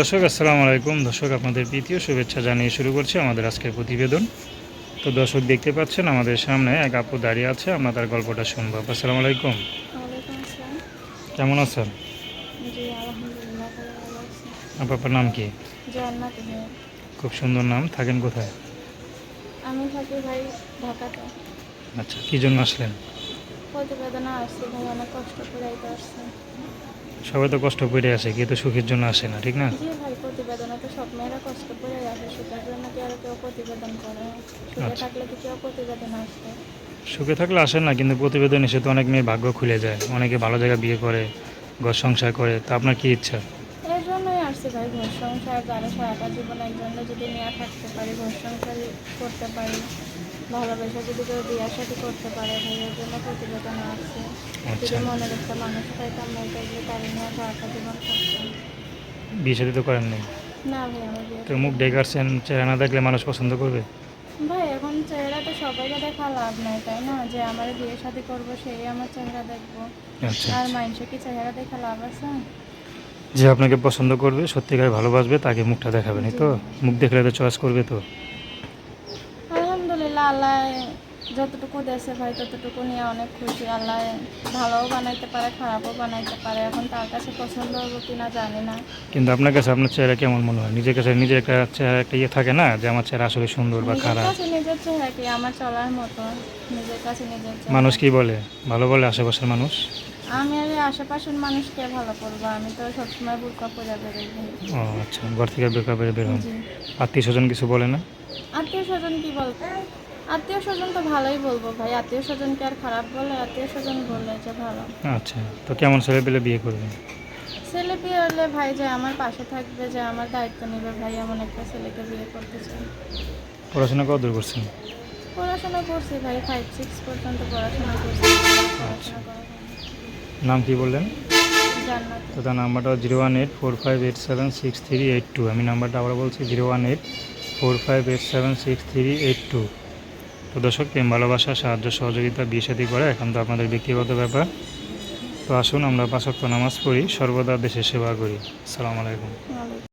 দর্শক আসসালামু আলাইকুম। দর্শক আপনাদের প্রীতীয় শুভেচ্ছা জানিয়ে শুরু করছি আমাদের আজকের প্রতিবেদন। তো দর্শক দেখতে পাচ্ছেন আমাদের সামনে এক আপু দাঁড়িয়ে আছে আমরা তার গল্পটা শুনব। আপু, আসসালামু আলাইকুম। কেমন আছেন? আপনার নাম কি? খুব সুন্দর নাম। থাকেন কোথায়? আমি থাকি ভাই ঢাকাতে। আচ্ছা কী জন্য আসলেন? প্রতিবেদনে আসছি ভাই অনেক কষ্ট করে আসছে। সবাই তো কষ্ট করে আসে কে তো সুখের জন্য আসে না ঠিক না? প্রতিবেদনে তো সব মেয়েরা কষ্ট করে আসে সেটার জন্য কি আর কেউ প্রতিবেদন করে? সুখে আচ্ছা। থাকলে কি কেউ প্রতিবেদন আসবে। সুখে থাকলে আসেন না কিন্তু প্রতিবেদন এসে তো অনেক মেয়ের ভাগ্য খুলে যায় অনেকে ভালো জায়গায় বিয়ে করে ঘর সংসার করে তা আপনার কি ইচ্ছা? আসছি ভাই ঘর সংসার যারা সারাটা জীবন একজনে যদি নেওয়া থাকতে পারি ঘর সংসার করতে পারি ভালোবাসা যদি কেউ বিয়ার সাথে করতে পারে ভাই এর জন্য প্রতিবেদন আসছে যদি আচ্ছা। মনের একটা মানুষ পাইতাম না তাহলে তার নিয়ে সারাটা জীবন থাকতাম বিয়ে সাথে তো করেন নেই? না ভাই আমার বিয়ে তো মুখ ডেকারছেন চেহারা না দেখলে মানুষ পছন্দ করবে? ভাই এখন চেহারা তো সবাইকে দেখা লাভ নাই তাই না? যে আমার বিয়ে শাদি করব সেই আমার চেহারা দেখব। আচ্ছা আর মানুষের কি চেহারা দেখে লাভ আছে? যে আপনাকে পছন্দ করবে সত্যিকার ভালোবাসবে তাকে মুখটা দেখাবেন এই তো। মুখ দেখলে তো চয়েস করবে তো। আলহামদুলিল্লাহ আল্লাহ যতটুকু দেশে ভাই ততটুকু নিয়ে অনেক খুশি। আল্লাহ ভালোও বানাইতে পারে খারাপও বানাইতে পারে। এখন তার কাছে পছন্দ হবে কিনা জানি না। কিন্তু আপনার কাছে আপনার চেহারা কেমন মনে হয়? নিজের কাছে নিজের একটা চেহারা একটা ইয়ে থাকে না যে আমার চেহারা আসলে সুন্দর বা খারাপ। নিজের চেহারা কি? আমার চলার মতো। নিজের কাছে নিজের মানুষ কি বলে? ভালো বলে আশেপাশের মানুষ? আমি আর আশেপাশের মানুষকে ভালো করব আমি তো সবসময় বুকা পূজা বেরোই। ও আচ্ছা ঘর থেকে বেকার বের বের হন। আত্মীয় স্বজন কিছু বলে না? আত্মীয় স্বজন কি বলব আত্মীয় স্বজন তো ভালোই বলব ভাই আত্মীয় স্বজনকে আর খারাপ বলে আত্মীয় স্বজন বললে যে ভালো। আচ্ছা তো কেমন ছেলে পেলে বিয়ে করবেন? ছেলে বিয়ে হলে ভাই যে আমার পাশে থাকবে যে আমার দায়িত্ব নেবে ভাই এমন একটা ছেলেকে বিয়ে করতে চাই। পড়াশোনা কত দূর করছেন? পড়াশোনা করছি ভাই ফাইভ সিক্স পর্যন্ত পড়াশোনা করছি। পড়াশোনা করা। নাম কি বললেন? তো তার নাম্বারটা zero one eight four five eight seven six three eight two. আমি নাম্বারটা আবার বলছি zero one eight four five eight seven six three eight two. তো দর্শক প্রেম ভালোবাসা সাহায্য সহযোগিতা বিয়ে করা এখন তো আপনাদের ব্যক্তিগত ব্যাপার। তো আসুন আমরা পাঁচক্ত নামাজ পড়ি সর্বদা দেশের সেবা করি। আসসালামু আলাইকুম।